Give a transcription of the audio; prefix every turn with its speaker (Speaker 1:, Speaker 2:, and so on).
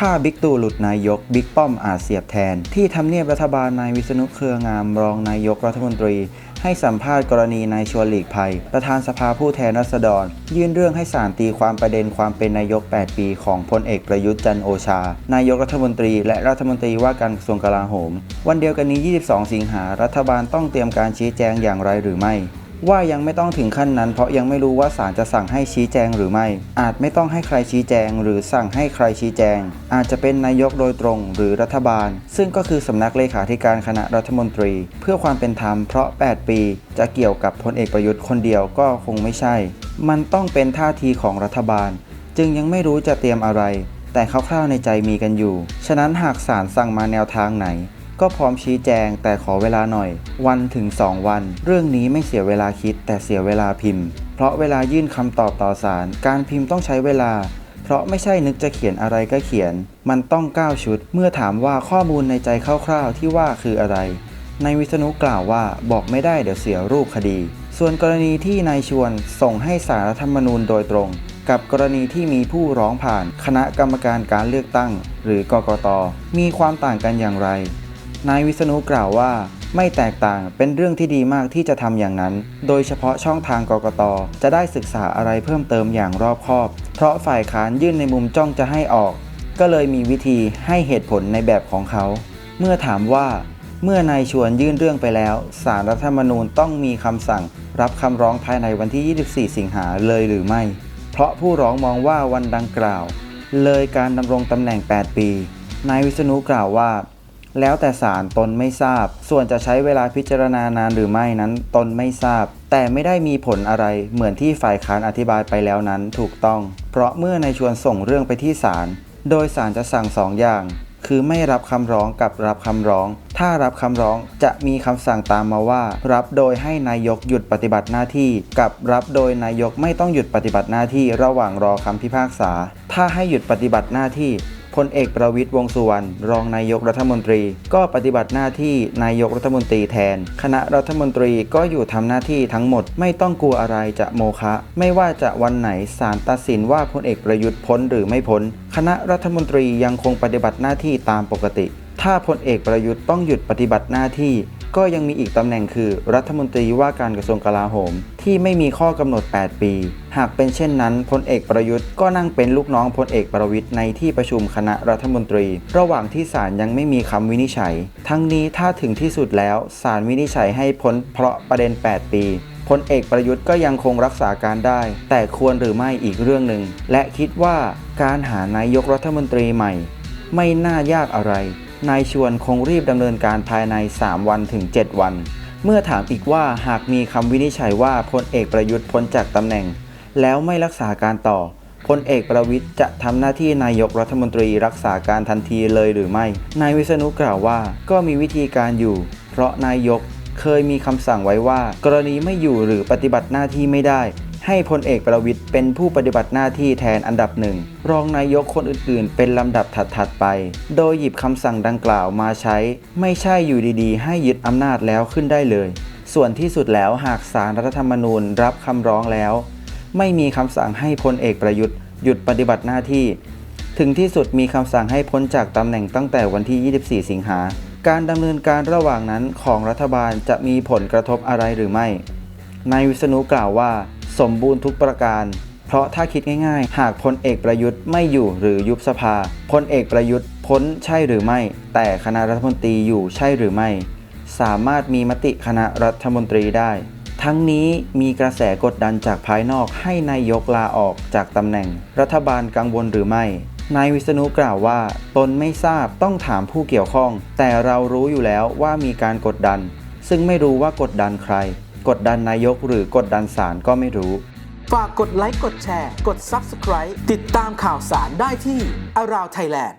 Speaker 1: ถ้าบิ๊กตู่หลุดนายกบิ๊กป้อมอาจเสียบแทน ที่ทำเนียบรัฐบาลนายวิษณุเครืองามรองนายกรัฐมนตรี ให้สัมภาษณ์กรณีนายชวนหลีกภัย ประธานสภาผู้แทนราษฎร ยื่นเรื่องให้ศาลตีความประเด็นความเป็นนายก 8 ปีของพลเอกประยุทธ์จันโอชา นายกรัฐมนตรี และรัฐมนตรีว่าการกระทรวงกลาโหม วันเดียวกันนี้ 22 สิงหารัฐบาลต้องเตรียมการชี้แจงอย่างไรหรือไม่ ว่ายังไม่ต้องถึงขั้นนั้น เพราะยังไม่รู้ว่าศาลจะสั่งให้ชี้แจงหรือไม่ อาจไม่ต้องให้ใครชี้แจง หรือสั่งให้ใครชี้แจง อาจจะเป็นนายกโดยตรง หรือรัฐบาล ซึ่งก็คือสำนักเลขาธิการคณะรัฐมนตรี เพื่อความเป็นธรรมเพราะ 8 ปี จะเกี่ยวกับพลเอกประยุทธ์คนเดียวก็คงไม่ใช่ มันต้องเป็นท่าทีของรัฐบาล จึงยังไม่รู้จะเตรียมอะไร แต่คร่าวๆในใจมีกันอยู่ ฉะนั้นหากศาลสั่งมาแนวทางไหน ก็พร้อมชี้แจงแต่ขอเวลาหน่อย วันถึง 2 วัน เรื่องนี้ไม่เสียเวลาคิดแต่เสียเวลาพิมพ์ เพราะเวลายื่นคำตอบต่อศาลการพิมพ์ต้องใช้เวลา เพราะไม่ใช่นึกจะเขียนอะไรก็เขียน มันต้อง9ชุด เมื่อถามว่าข้อมูลในใจคร่าวๆที่ว่าคืออะไรนายวิษณุกล่าวว่าบอกไม่ได้เดี๋ยวเสียรูปคดี ส่วนกรณีที่นายชวนส่งให้สารรัฐธรรมนูญโดยตรง กับกรณีที่มีผู้ร้องผ่าน คณะกรรมการการเลือกตั้ง หรือกกต มีความต่างกันอย่างไร นายวิษณุกล่าวว่า ไม่แตกต่างเป็นเรื่องที่ดีมากที่จะทำอย่างนั้น โดยเฉพาะช่องทางกกต จะได้ศึกษาอะไรเพิ่มเติมอย่างรอบคอบ เพราะฝ่ายค้านยื่นในมุมจ้องจะให้ออก ก็เลยมีวิธีให้เหตุผลในแบบของเขา เมื่อถามว่าเมื่อนายชวนยื่นเรื่องไปแล้วสารรัฐธรรมนูญต้องมีคำสั่ง รับคำร้องภายในวันที่ 24 สิงหาเลยหรือไม่ เพราะผู้ร้องมองว่าวันดังกล่าว เลยการดำรงตำแหน่ง 8 ปี นายวิษณุกล่าวว่า แล้วแต่ศาลตนไม่ทราบ ส่วนจะใช้เวลาพิจารณานานหรือไม่นั้นตนไม่ทราบ แต่ไม่ได้มีผลอะไรเหมือนที่ฝ่ายค้านอธิบายไปแล้วนั้นถูกต้อง เพราะเมื่อนายชวนส่งเรื่องไปที่ศาลโดยศาลจะสั่งสองอย่าง คือไม่รับคำร้องกับรับคำร้อง ถ้ารับคำร้องจะมีคำสั่งตามมาว่า รับโดยให้นายกหยุดปฏิบัติหน้าที่ กับรับโดยนายกไม่ต้องหยุดปฏิบัติหน้าที่ระหว่างรอคำพิพากษา ถ้าให้หยุดปฏิบัติหน้าที่ พลเอกประวิตยวงสุวรรณรองนายกรัฐมนตรี ก็ปฏิบัติหน้าที่นายกรัฐมนตรีแทน คณะรัฐมนตรีก็อยู่ทำหน้าที่ทั้งหมด ไม่ต้องกลัวอะไรจะโมฆะไม่ว่าจะวันไหนศาลตัดสินว่าพลเอกประยุทธ์พ้นหรือไม่พ้น คณะรัฐมนตรียังคงปฏิบัติหน้าที่ตามปกติ ถ้าพลเอกประยุทธ์ต้องหยุดปฏิบัติหน้าที่ ก็ยังมีอีกตำแหน่งคือ รัฐมนตรีว่าการกระทรวงกลาโหม ที่ไม่มีข้อกำหนด 8 ปี หากเป็นเช่นนั้นพลเอกประยุทธ์ก็นั่งเป็นลูกน้องพลเอกประวิทย์ในที่ประชุมคณะรัฐมนตรี ระหว่างที่ศาลยังไม่มีคำวินิจฉัย ทั้งนี้ถ้าถึงที่สุดแล้วศาลวินิจฉัยให้พ้นเพราะประเด็น 8 ปีพลเอกประยุทธ์ก็ยังคงรักษาการได้ แต่ควรหรือไม่อีกเรื่องหนึ่ง และคิดว่าการหานายกรัฐมนตรีใหม่ ไม่น่ายากอะไร นายชวนคงรีบดำเนินการภายใน 3 วันถึง 7 วัน เมื่อถามอีกว่าหากมีคำวินิจฉัยว่าพลเอกประยุทธ์พ้นจากตำแหน่ง แล้วไม่รักษาการต่อพลเอกประวิทย์จะทำหน้าที่นายกรัฐมนตรีรักษาการทันทีเลยหรือไม่ นายวิษณุกล่าวว่าก็มีวิธีการอยู่ เพราะนายกเคยมีคำสั่งไว้ว่า กรณีไม่อยู่หรือปฏิบัติหน้าที่ไม่ได้ ให้พลเอกประวิทย์เป็นผู้ปฏิบัติหน้าที่แทนอันดับหนึ่งรองนายกคนอื่นๆ เป็นลำดับถัดๆไป โดยหยิบคำสั่งดังกล่าวมาใช้ ไม่ใช่อยู่ดีๆ ให้ยึดอำนาจแล้วขึ้นได้เลย ส่วนที่สุดแล้วหากสารรัฐธรรมนูญรับคำร้องแล้ว ไม่มีคำสั่งให้พลเอกประยุทธ์หยุดปฏิบัติหน้าที่ ถึงที่สุดมีคำสั่งให้พ้นจากตำแหน่งตั้งแต่วันที่ 24 สิงหาการดำเนินการระหว่างนั้นของรัฐบาลจะมีผลกระทบอะไรหรือไม่ นายวิษณุกล่าวว่า สมบูรณ์ทุกประการ เพราะถ้าคิดง่ายๆ หากพลเอกประยุทธ์ไม่อยู่หรือยุบสภาพลเอกประยุทธ์พ้นใช่หรือไม่ แต่คณะรัฐมนตรีอยู่ใช่หรือไม่ สามารถมีมติคณะรัฐมนตรีได้ ทั้งนี้มีกระแสกดดันจากภายนอกให้นายกลาออกจากตำแหน่ง รัฐบาลกังวลหรือไม่นายวิษณุกล่าวว่า ตนไม่ทราบต้องถามผู้เกี่ยวข้อง แต่เรารู้อยู่แล้วว่ามีการกดดัน ซึ่งไม่รู้ว่ากดดันใคร กดดันนายกหรือกดดันศาลก็ไม่รู้
Speaker 2: ฝากกดไลค์กดแชร์ กด Subscribe ติดตามข่าวสารได้ที่ Around Thailand